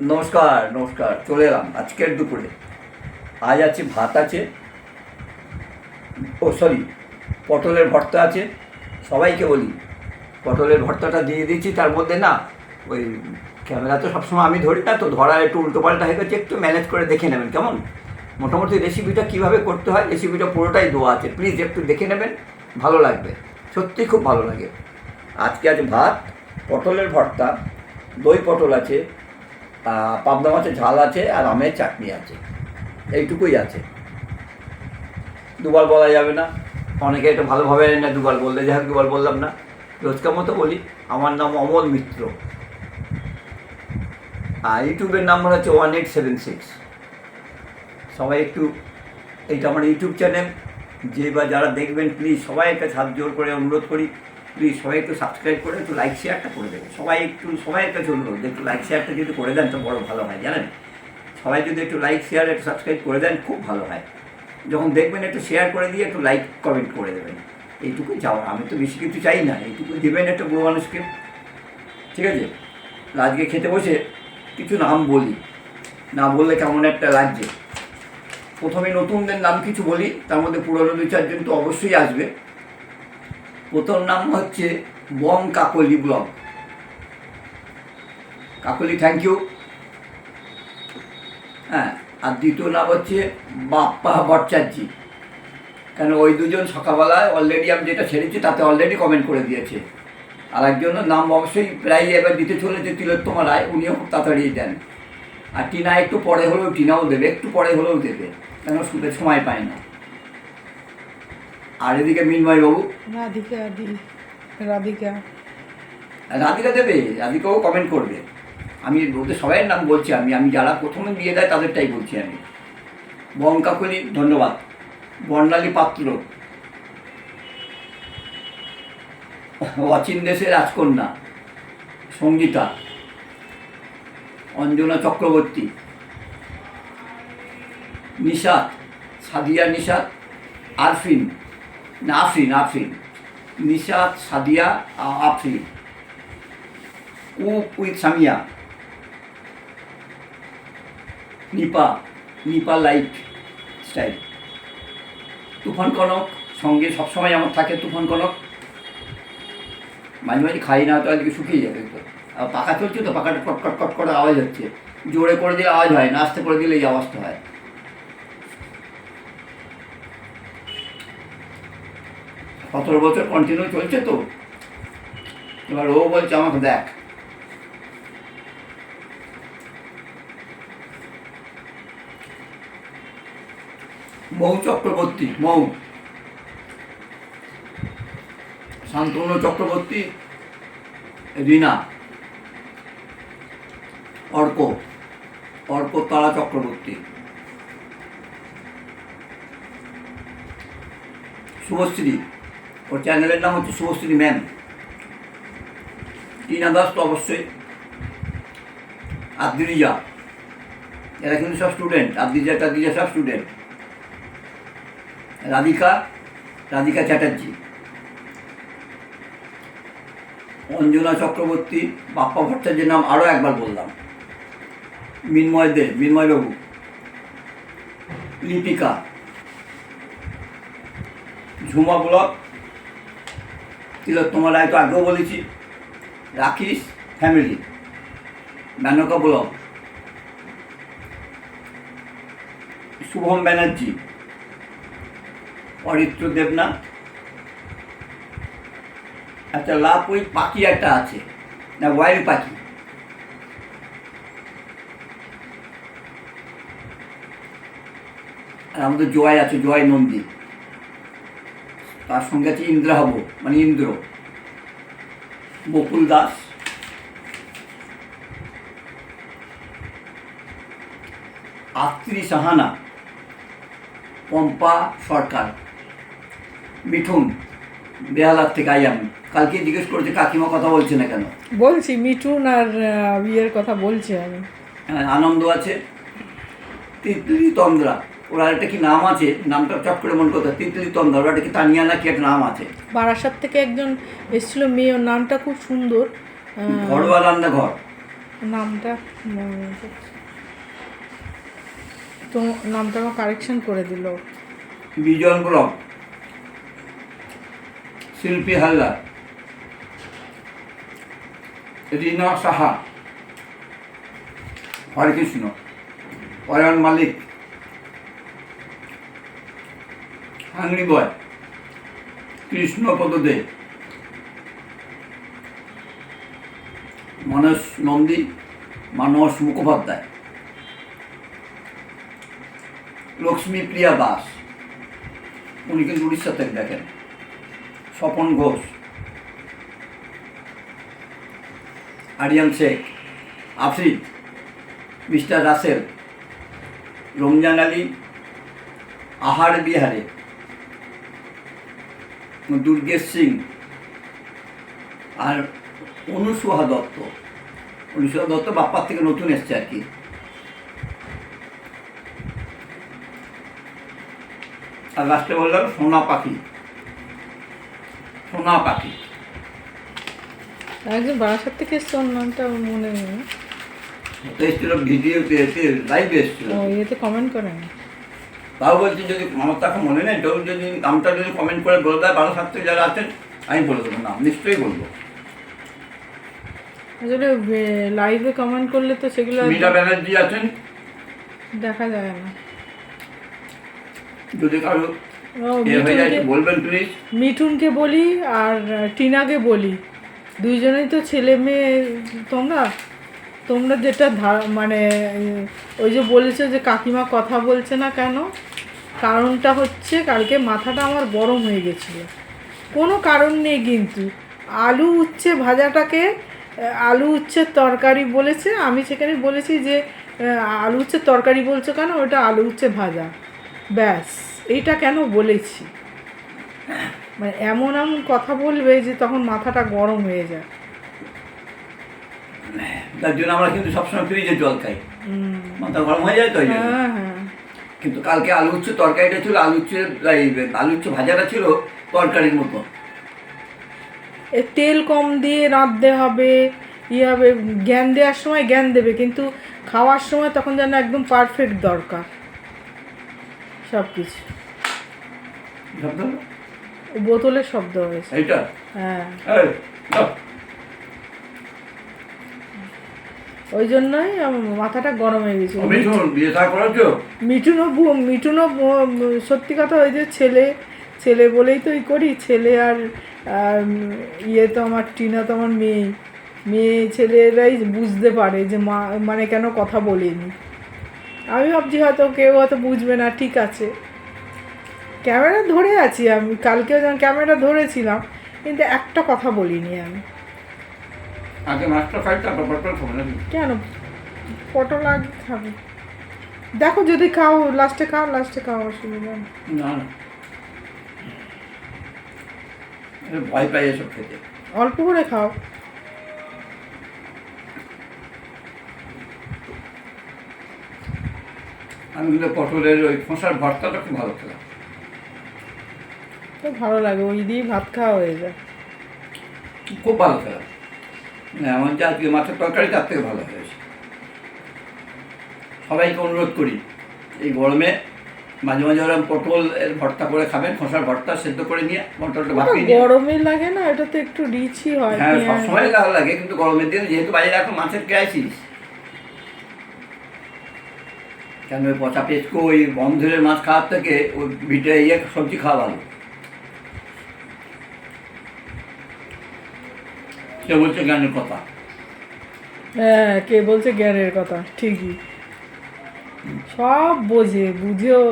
নমস্কার নমস্কার, চলে এলাম আজকের দুপুরে। আজ আছে ভাত আছে, ও সরি, পটলের ভর্তা আছে, সবাইকে বলি, পটলের ভর্তাটা দিয়ে দিচ্ছি তার মধ্যে না, ওই ক্যামেরা তো সবসময় আমি ধরি না, তো ধরা একটু উল্টোপাল্টা হয়ে গেছে, একটু ম্যানেজ করে দেখে নেবেন, কেমন? মোটামুটি রেসিপিটা কীভাবে করতে হয় রেসিপিটা পুরোটাই দেওয়া আছে প্লিজ একটু দেখে নেবেন, ভালো লাগবে, সত্যি খুব ভালো লাগে। আজকে আছে ভাত, পটলের ভর্তা, দই পটল আছে পাবদা মাছের ঝাল আছে আর আমের চাটনি আছে। এইটুকুই আছে। দুবার বলা যাবে না। অনেকে এটা ভালোভাবে না দুবার বললে, যাই হোক দুবার বললাম না। রোজকার মতো বলি, আমার নাম অমল মিত্র। আর ইউটিউবের নাম্বার হচ্ছে ওয়ান এইট সেভেন সিক্স। সবাই একটু, এইটা আমার ইউটিউব চ্যানেল। যে বা যারা দেখবেন, প্লিজ সবাই একটা হাত জোর করে অনুরোধ করি। প্লিজ সবাই একটু সাবস্ক্রাইব করে, একটু লাইক শেয়ারটা করে দেবেন। সবাই একটু সবাই একটা অনুরোধ একটু লাইক শেয়ারটা যদি করে দেন তো বড় ভালো হয়, জানেন? সবাই যদি একটু লাইক শেয়ার একটু সাবস্ক্রাইব করে দেন, খুব ভালো হয়। যখন দেখবেন একটু শেয়ার করে দিয়ে একটু লাইক কমেন্ট করে দেবেন। এইটুকু যাওয়া আমি তো বেশি কিছু চাই না, এইটুকু দেবেন একটা বুড়ো মানুষকে। ঠিক আছে? আজকে খেতে বসে কিছু নাম বলি। না বললে কেমন একটা লাগছে। প্রথমে নতুনদের নাম কিছু বলি, তার মধ্যে পুরনো দু চারজন তো অবশ্যই আসবে। প্রথম নাম হচ্ছে Bong Kakoli blog Kakoli thank you হ্যাঁ আর দ্বিতীয় নাম হচ্ছে বাপ্পা ভট্টাচার্যি। কেন, ওই দুজন সকালবেলায় অলরেডি আমি যেটা ছেড়েছি, তাতে অলরেডি কমেন্ট করে দিয়েছে। আর একজনের নাম অবশ্যই প্রায় এবার দিতে চলেছে তিলোত্তমা রায়, উনিও খুব তাড়াতাড়ি দেন। আর টিনা একটু পরে হলেও, টিনাও দেবে, একটু পরে হলেও দেবে। কেন, শুতে সময় পায় না। আর এদিকে মিনময় বাবু? রাধিকা রাধিকা। রাধিকা দেবে? রাধিকাও কমেন্ট করবে। আমি ওদের সবাইয়ের নাম বলছি আমি আমি যারা প্রথমে দিয়ে দেয় তাদেরটাই বলছি আমি। বঙ্কাকলি ধন্যবাদ। বর্ণালী পাত্র। অচিন দেশের রাজকন্যা সঙ্গীতা। অঞ্জনা চক্রবর্তী। নিশাত সাদিয়া নিশাত আরফিন। না Afrin Afrin Nishat Sadia Afrin cook with Samia. Nipa Nipa lifestyle. Tufan Konok, সঙ্গে সবসময় আমার থাকে তুফান কনক। মাঝে মাঝে খাই না তো আজকে শুকিয়ে যাবে তো। আর পাকা চলছে তো পাকাটা কট কট কট করে আওয়াজ হচ্ছে। জোরে করে দিলে আওয়াজ হয় না, আস্তে করে দিলে এই আওয়াজটা হয়। সতেরো বছর কন্টিনিউ চলছে তো। এবার ও বলছে, আমাকে দেখ। মৌ চক্রবর্তী, মৌ। শান্তনু চক্রবর্তী, রিনা। অর্ক অর্ক তারা চক্রবর্তী। শুভশ্রী ওর চ্যানেলের নাম হচ্ছে শুভশ্রী ম্যাম। টিনা দাস তো অবশ্যই। আদ্রিজা এরা কিন্তু সব স্টুডেন্ট আদ্রিজা টাদ্রিজা সব স্টুডেন্ট রাধিকা রাধিকা চ্যাটার্জি। অঞ্জনা চক্রবর্তী, বাপ্পা ভট্টাচার্যের নাম আরও একবার বললাম। মিনময় দে মিনময়বাবু লিপিকা। ঝুমা ব্লক তিলোত্তমা রায় তো আগেও বলেছি। রাখিস ফ্যামিলি মেনকা ব্লক শুভম ব্যানার্জি, অরিত্র দেবনাথ, একটা লাভ ওই পাখি একটা আছে, না ওয়াইল্ড পাখি। আর আমাদের জয় আছে জয় নন্দী। তার সঙ্গে আছে ইন্দ্রাহব মানে ইন্দ্র। বকুল দাস। আত্রি সাহানা পম্পা সরকার। মিঠুন বেহালার থেকে আই আমি। কালকে জিজ্ঞেস করেছে কাকিমা কথা বলছে না কেন? বলছি মিঠুন আর বিয়ের কথা বলছি আমি। হ্যাঁ, আনন্দ আছে। তিতলি তন্দ্রা। ওর একটা কি নাম আছে? নামটা চট করে মনে করতে তিতলি তন্দ্রা ওর একটা কি তানিয়া না কি একটা নাম আছে? বারাসাত থেকে একজন এসেছিল মেয়ে ওর নামটা খুব সুন্দর। ঘরোয়া রান্নাঘর নামটা তো নামটা আমার কারেকশন করে দিল। Bijon blog. Shilpi Haldar. Rina Saha. Hare Krishna Ayan Malik. Hungry boy Krishnapada De Manas Nandi, Manas Mukhopadhyay. Lakshmi Priya Das, উনি কিন্তু উড়িষ্যা থেকে দেখেন। স্বপন ঘোষ, আরিয়ান শেখ আফরিদ মিস্টার রাসেল, রমজান আলী, আহার বিহারে। দুর্গেশ সিং আর অনুসুহা দত্ত। অনুসুহা দত্ত বাপ্পার থেকে নতুন এসছে আর কি। আর লাস্টে বললাম সোনা পাখি। সোনা পাখি। একজন বারাসাত থেকে এসছে ওর নামটা মনে নেই। এসেছিল ভিডিও লাইভে এসেছিল। ও ইয়েতে কমেন্ট করেন। তাও বলছি যদি আমার তো এখন মনে নেই কেউ যদি নামটা যদি কমেন্ট করে বলে দেয় বারো সাত যারা আছেন আমি বলে দেবো নাম নিশ্চয়ই বলব। আসলে লাইভে কমেন্ট করলে তো সেগুলো মীরা ব্যানার্জি আছেন? দেখা যায় না। যদি কারও বলবেন প্লিজ মিঠুনকে বলি আর টিনাকে বলি। দুইজনেই তো ছেলে মেয়ে তোমরা? তোমরা যেটা মানে ওই যে বলেছ যে কাকিমা কথা বলছে না কেন? কারণটা হচ্ছে কালকে মাথাটা আমার গরম হয়ে গেছিল। কোনো কারণ নেই কিন্তু। আলু উচ্ছে ভাজাটাকে, আলু উচ্ছের তরকারি বলেছে। আমি সেখানে বলেছি যে, আলু উচ্ছের তরকারি বলছো কেন? ওটা আলু উচ্ছে ভাজা। ব্যাস, এইটা কেন বলেছি? মানে এমন এমন কথা বলবে যে তখন মাথাটা গরম হয়ে যায়। তার জন্য আমরা কিন্তু সবসময় ফ্রিজে জল খাই। মাথা গরম হয়ে যায় তো ওই জন্য। হ্যাঁ হ্যাঁ। কিন্তু কালকে আলু উচ্ছে তরকারিটা ছিল আলু উচ্ছে এই আলু উচ্ছে ভাজাটা ছিল তরকারির মতো। তেল কম দিয়ে রাঁধতে হবে ইয়ে হবে জ্ঞান দেওয়ার সময় জ্ঞান দেবে কিন্তু খাওয়ার সময় তখন যেন একদম পারফেক্ট দরকার। সব কিছু বোতলের শব্দ হয়েছে। এইটা? হ্যাঁ এই, দাও। ওই জন্যই মাথাটা গরম হয়ে গেছিল। মিঠুনও মিঠুনও সত্যি কথা ওই যে ছেলে ছেলে বলেই তো এই করি ছেলে আর আর ইয়ে তো আমার টিনা তো আমার মেয়ে। মেয়ে ছেলেরাই বুঝতে পারে যে মা মানে কেন কথা বলিনি। আমি ভাবছি হয়তো কেউ হয়তো বুঝবে না ঠিক আছে। ক্যামেরা ধরে আছি আমি কালকেও যখন ক্যামেরা ধরেছিলাম কিন্তু একটা কথা বলিনি আমি। আগে মাছটা খাই তারপর পটল খাব নাকি কেন? পটল আগে খাবে। দেখো যদি খাও লাস্টে খাও লাস্টে খাও অসুবিধা না না। ভয় পাই এসব খেতে। অল্প করে খাও। আমি কিন্তু পটলের ওই খোসার ভর্তাটা খুব ভালো খেলাম। তো ভালো লাগে ওই দিয়ে ভাত খাওয়া হয়ে যায়। খুব ভালো খেলাম। এমন যে আজকে মাছের তরকারি তার থেকে ভালো হয়েছে সবাইকে অনুরোধ করি এই গরমে মাঝে মাঝে ওরকম পটল ভর্তা করে খাবেন খোসার ভর্তা সেদ্ধ করে নিয়ে পটলটা ভাপিয়ে নিয়ে। গরমে লাগে না এটা তো একটু রিচই হয় হ্যাঁ সবসময় ভালো লাগে কিন্তু গরমের দিনে যেহেতু বাইরে এখন মাছের ক্রাইসিস কেন ওই পচা পেঁচকো ওই বন্ধের মাছ খাওয়ার থেকে ওই ভিটে ইয়ে সবজি খাওয়া ভালো। কে বলছে জ্ঞানের কথা। হ্যাঁ কে বলছে জ্ঞানের কথা ঠিকই। সব বোঝে বুঝেও।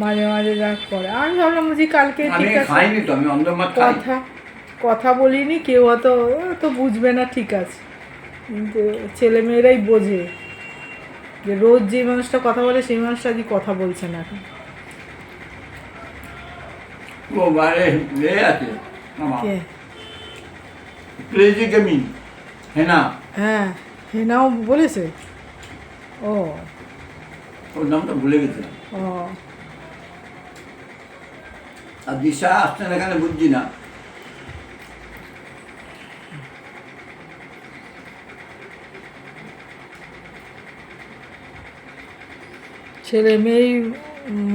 মাঝে মাঝে যা করে। আমি ভাবলাম বুঝি কালকে ঠিক আছে। খাইনি তো আমি অন্ধ কথা কথা বলিনি কেউ অত তো বুঝবে না ঠিক আছে। কিন্তু ছেলে মেয়েরাই বোঝে যে রোজ যে মানুষটা কথা বলে সেই মানুষটা আজকে কথা বলছে না। এখন ও বারে আছে। হেনা হ্যাঁ হেনাও বলেছে? ও। ওর নামটা ভুলে গেছে। ও। আর দিশা এখানে বুঝছি না। ছেলে মেয়ে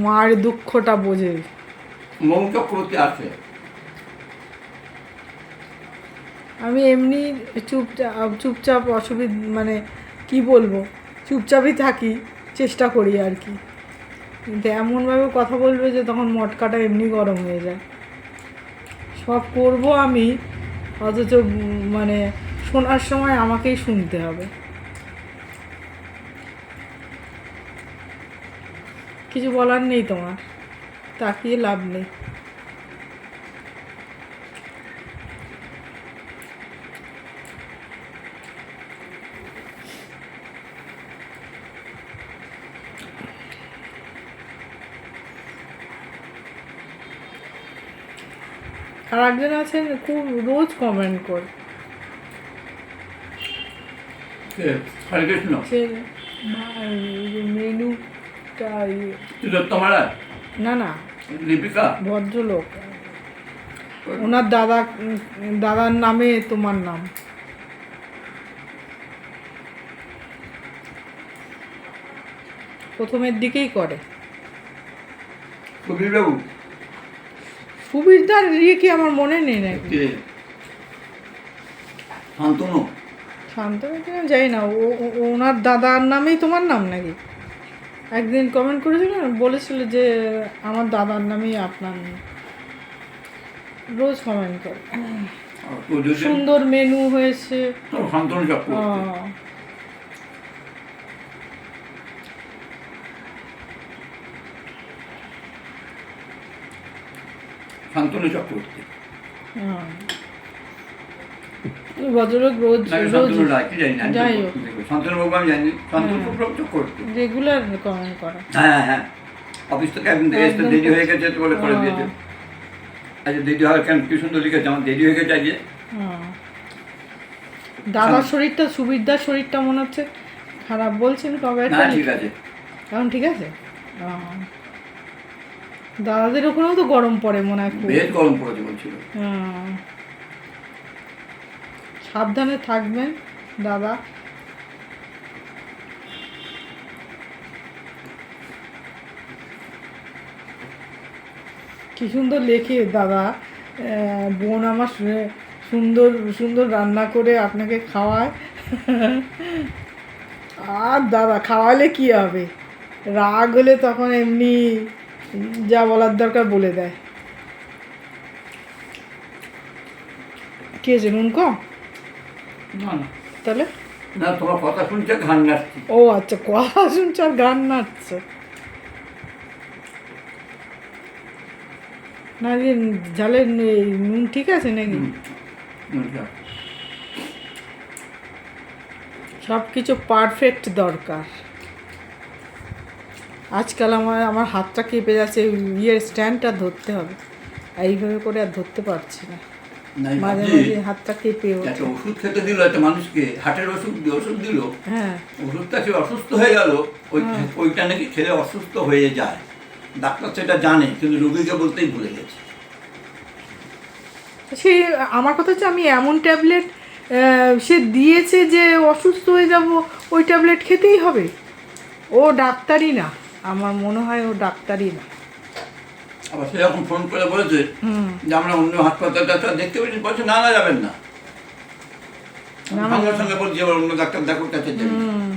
মার দুঃখটা বোঝে। মৌ চক্রতে আছে। আমি এমনি চুপচাপ চুপচাপ অসুবিধা মানে কি বলব, চুপচাপই থাকি, চেষ্টা করি আর কি। কিন্তু এমনভাবে কথা বলবে যে তখন মটকাটা এমনি গরম হয়ে যায়। সব করব আমি, অথচ মানে শোনার সময় আমাকেই শুনতে হবে। কিছু বলার নেই তোমার, তাকিয়ে লাভ নেই। আর একজন আছেন খুব রোজ কমেন্ট করে। মেনুটা ইয়ে- না না। লিপিকা ভদ্রলোক। ওনার দাদা দাদার নামে তোমার নাম। প্রথমের দিকেই করে। কবিরবাবু সুবিধার ইয়ে কি আমার মনে নেই নাকি? শান্তনু? শান্তনু কিনা যাই না। ও ওনার দাদার নামেই তোমার নাম নাকি? একদিন কমেন্ট করেছিল বলেছিল যে আমার দাদার নামেই আপনার নাম। রোজ কমেন্ট করে। সুন্দর মেনু হয়েছে। শান্তনু শান্তনু চক্রবর্তী। ভদ্রলোক রোজ শান্তনু রায় কি জানি না আমি যাই তো হোক। দেখব। শান্তনু বাবু আমি জানি শান্তনু চক্রবর্তী। রেগুলার কমেন্ট করে। হ্যাঁ হ্যাঁ। অফিস থেকে একদিন থেকে এসে দেরি গেছে বলে করে। দিয়েছে। আচ্ছা দেরি হয় কেন? কি সুন্দর লিখেছে আমার দেরি হয়ে গেছে আজকে। দাদার শরীরটা সুবিধার শরীরটা মনে হচ্ছে খারাপ বলছেন তবে ঠিক আছে। এখন ঠিক আছে। দাদাদের ওখানেও তো গরম পড়ে মনে হয় বেশ গরম পড়েছে বলছিল হ্যাঁ। সাবধানে থাকবেন দাদা। কি সুন্দর লেখে দাদা। আহ, বোন আমার সুন্দর সুন্দর রান্না করে আপনাকে খাওয়ায়। আর দাদা খাওয়ালে কি হবে? রাগ হলে তখন এমনি যা বলার দরকার বলে দেয়। কে আছে নুন কম না না। তাহলে? না তোমার কথা শুনছে ঘান ও আচ্ছা কথা শুনছে আর গান নাচছে। না যে ঝালে নুন ঠিক আছে নাকি? সব কিছু পারফেক্ট দরকার। আজকাল আমার আমার হাতটা কেঁপে যাচ্ছে ইয়ের স্ট্যান্ডটা ধরতে হবে। এইভাবে করে আর ধরতে পারছি না। মাঝে মাঝে হাতটা কেঁপে একটা ওষুধ খেতে দিল একটা মানুষকে হার্টের ওষুধ ওষুধ দিল হ্যাঁ। ওষুধটা সে অসুস্থ হয়ে গেল ওই ওইটা নাকি খেলে অসুস্থ হয়ে যায়। ডাক্তার সেটা জানে কিন্তু রোগীকে বলতেই ভুলে গেছে। সেই আমার কথা হচ্ছে আমি এমন ট্যাবলেট সে দিয়েছে যে অসুস্থ হয়ে যাব ওই ট্যাবলেট খেতেই হবে। ও ডাক্তারই না। আমার মনে হয় ও ডাক্তারই না। আবার সে যখন ফোন করে বলেছে যে আমরা অন্য হাসপাতাল ডাক্তার দেখতে পেরেছি বলছে না না যাবেন না। না, না, সঙ্গে বলছি এবার অন্য ডাক্তার দেখো কাছে হুম।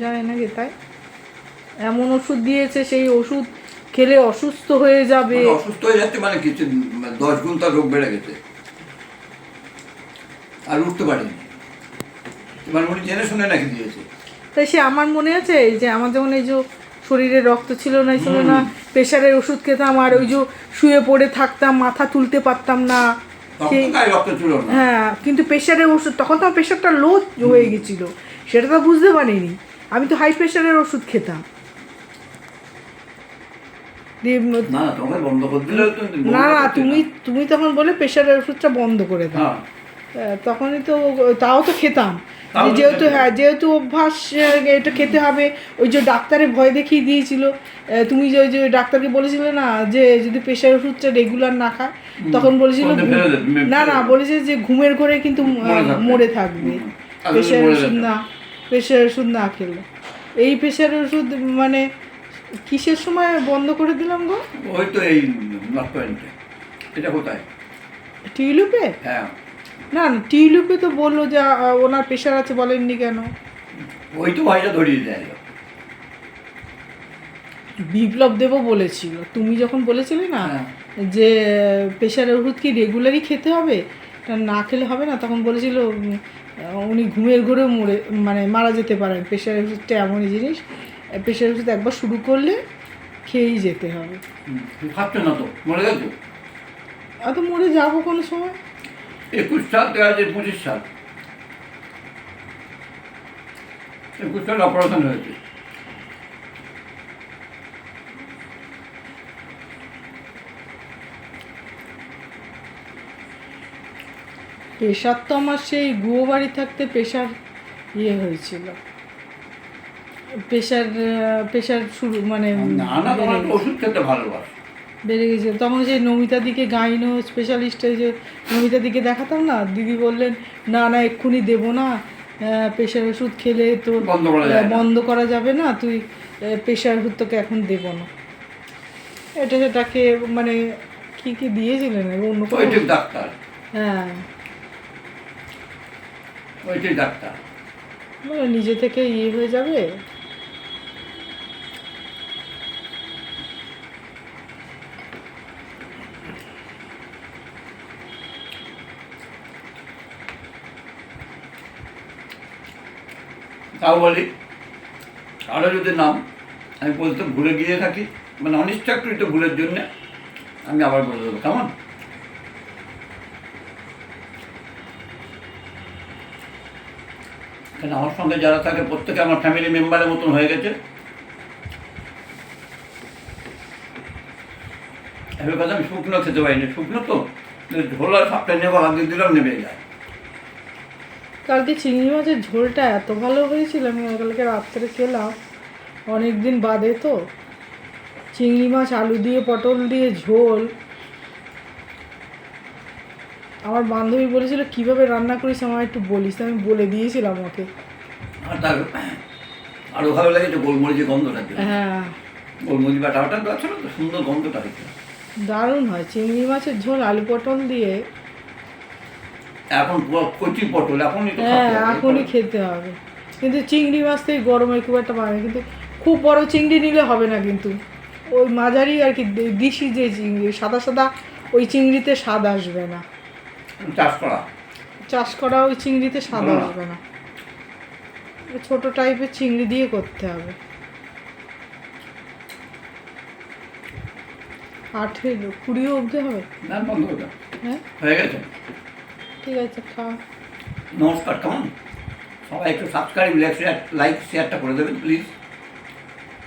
জানে নাকি তাই? এমন ওষুধ দিয়েছে সেই ওষুধ খেলে অসুস্থ হয়ে যাবে। মানে অসুস্থ হয়ে যাচ্ছে মানে কিছু দশ গুণ তার রোগ বেড়ে গেছে। আর উঠতে পারেনি। এবার উনি জেনে শুনে নাকি দিয়েছে। তাই সে আমার মনে আছে যে আমার যেমন এই যে শরীরে রক্ত ছিল না ছিল না প্রেশারের ওষুধ খেতাম আর ওই যে শুয়ে পড়ে থাকতাম মাথা তুলতে পারতাম না হ্যাঁ কিন্তু প্রেশারের ওষুধ তখন তো আমার প্রেশারটা লো হয়ে গেছিল সেটা তো বুঝতে পারিনি। আমি তো হাই প্রেশারের ওষুধ খেতাম। না না তুমি তুমি তখন বলে প্রেশারের ওষুধটা বন্ধ করে দাও। হ্যাঁ। তখনই তো তাও তো খেতাম। যেহেতু হ্যাঁ যেহেতু অভ্যাস এটা খেতে হবে। ওই যে ডাক্তারে ভয় দেখিয়ে দিয়েছিল। তুমি যে ওই যে ডাক্তারকে বলেছিলে না যে যদি প্রেশার ওষুধটা রেগুলার না খায় তখন বলেছিল? না না বলেছে যে ঘুমের ঘরে কিন্তু মরে থাকবে। প্রেশার ওষুধ না প্রেশার ওষুধ না খেলে। এই প্রেশার ওষুধ মানে কিসের সময় বন্ধ করে দিলাম গো? ওই তো এই নর্থ এটা কোথায়? টিউলিপে? হ্যাঁ। না না টিউলিপে তো বলল যে ওনার প্রেশার আছে বলেননি কেন? ওই তো ভাইটা ধরিয়ে দেয় বিপ্লব দেবও বলেছিল। তুমি যখন বলেছিলে না হ্যাঁ। যে প্রেশারের ওষুধ কি রেগুলারই খেতে হবে? না খেলে হবে না তখন বলেছিল উনি ঘুমের ঘরেও মরে মানে মারা যেতে পারেন। প্রেশারের ওষুধটা এমনই জিনিস। প্রেশার ওষুধ একবার শুরু করলে খেয়েই যেতে হবে। ভাবছ না তো? মরে গেছো? অত মরে যাব কোনো সময়। একুশ সাল দেওয়া যায় পঁচিশ সাল। একুশ সাল অপারেশন হয়েছে। প্রেশার তো আমার সেই গুয়ো বাড়ি থাকতে প্রেশার ইয়ে হয়েছিল। প্রেশার প্রেশার শুরু মানে তো ওষুধ খেতে ভালোবাস। বেড়ে গেছে। তখন যে নমিতা দিকে গাইনো স্পেশালিস্টে যে নমিতা দিকে দেখাতাম না? দিদি বললেন না না এক্ষুনি দেবো না। প্রেশার ওষুধ খেলে তো বন্ধ করা যাবে না। তুই প্রেশার ওষুধ তোকে এখন দেবো না। এটা সেটাকে মানে কি কি দিয়েছিলেন? অন্য কোনো ডাক্তার। হ্যাঁ। ওই ডাক্তার। মানে নিজে থেকে ইয়ে হয়ে যাবে? তাও বলি। আরও যদি নাম, আমি বলতে ভুলে গিয়ে থাকি মানে অনিচ্ছাকৃত ভুলের জন্যে আমি আবার বলে দেবো, কেমন? কেন, আমার সঙ্গে যারা থাকে, প্রত্যেকে আমার ফ্যামিলি মেম্বারের মতন হয়ে গেছে। এবার কথা আমি শুকনো খেতে পারিনি, শুকনো তো? ঝোলা সাপটা নেব, আগে দিলাম, নেমে যায়। কালকে চিংড়ি মাছের ঝোলটা এত ভালো হয়েছিল আমি কালকে রাত্রে খেলাম। অনেক দিন বাদে তো। চিংড়ি মাছ আলু দিয়ে পটল দিয়ে ঝোল। আমার বান্ধবী বলেছিল কীভাবে রান্না করিস আমার একটু বলিস। আমি বলে দিয়েছিলাম ওকে। আর ভালো লাগে গোলমরিচের গন্ধটা হ্যাঁ। গোলমরিচ বাটা বাটা সুন্দর গন্ধটা দারুণ হয়। চিংড়ি মাছের ঝোল আলু পটল দিয়ে এখন কচি পটল এখনই তো হ্যাঁ এখনই খেতে হবে। কিন্তু চিংড়ি মাছ তো এই গরমে খুব একটা পাবে কিন্তু খুব বড় চিংড়ি নিলে হবে না কিন্তু। ওই মাঝারি আর কি দিশি যে চিংড়ি সাদা সাদা ওই চিংড়িতে স্বাদ আসবে না। চাষ করা? চাষ করা ওই চিংড়িতে স্বাদ আসবে না। ছোট টাইপের চিংড়ি দিয়ে করতে হবে। আঠেরো কুড়িও অবধি হবে? না বন্ধ হ্যাঁ? হয়ে গেছে? ঠিক আছে খাওয়া নমস্কার কেমন? সবাই একটু সাবস্ক্রাইব লাইক শেয়ারটা করে দেবেন প্লিজ